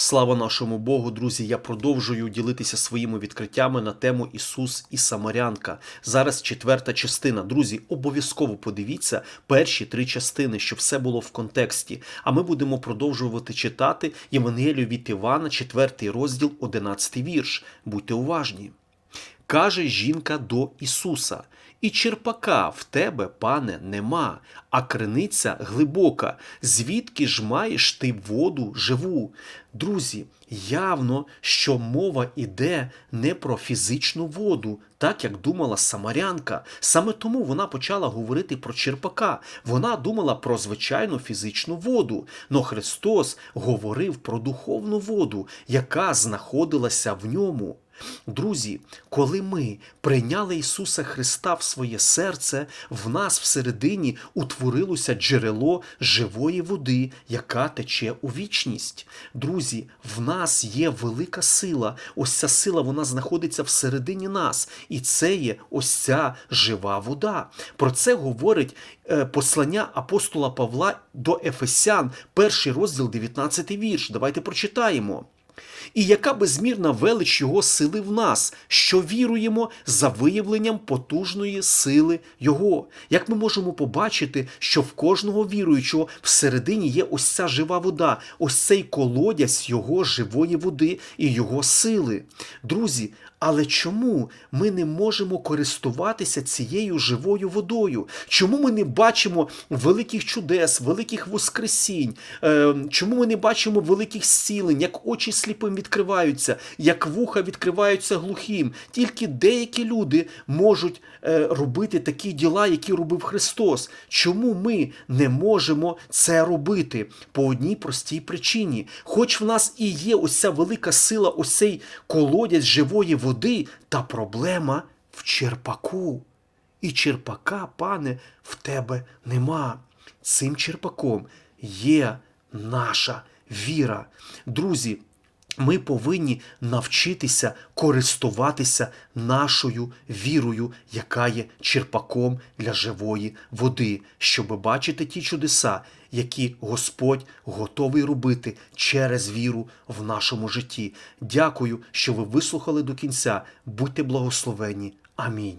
Слава нашому Богу, друзі! Я продовжую ділитися своїми відкриттями на тему Ісус і Самарянка. Зараз четверта частина. Друзі, обов'язково подивіться перші три частини, щоб все було в контексті. А ми будемо продовжувати читати Євангелію від Івана, четвертий розділ, одинадцятий вірш. Будьте уважні. Каже жінка до Ісуса: І черпака в тебе, пане, нема, а криниця глибока. Звідки ж маєш ти воду живу? Друзі, явно, що мова іде не про фізичну воду, так як думала самарянка. Саме тому вона почала говорити про черпака. Вона думала про звичайну фізичну воду. Но Христос говорив про духовну воду, яка знаходилася в ньому. Друзі, коли ми прийняли Ісуса Христа в своє серце, в нас всередині утворилося джерело живої води, яка тече у вічність. Друзі, в нас є велика сила. Ось ця сила вона знаходиться всередині нас, і це є ось ця жива вода. Про це говорить е, послання апостола Павла до Ефесян, перший розділ, 19 вірш. Давайте прочитаємо. І яка безмірна велич Його сили в нас, що віруємо за виявленням потужної сили Його. Як ми можемо побачити, що в кожного віруючого всередині є ось ця жива вода, ось цей колодязь Його живої води і Його сили. Друзі, але чому ми не можемо користуватися цією живою водою? Чому ми не бачимо великих чудес, великих воскресінь? Е, Чому ми не бачимо великих зцілень, як очі сліпим відкриваються, як вуха відкриваються глухим? Тільки деякі люди можуть е, робити такі діла, які робив Христос. Чому ми не можемо це робити? По одній простій причині. Хоч в нас і є ось ця велика сила, ось цей колодязь живої води, та проблема в черпаку. І черпака, пане, в тебе нема. Цим черпаком є наша віра. Друзі, ми повинні навчитися користуватися нашою вірою, яка є черпаком для живої води, щоб бачити ті чудеса, які Господь готовий робити через віру в нашому житті. Дякую, що ви вислухали до кінця. Будьте благословені. Амінь.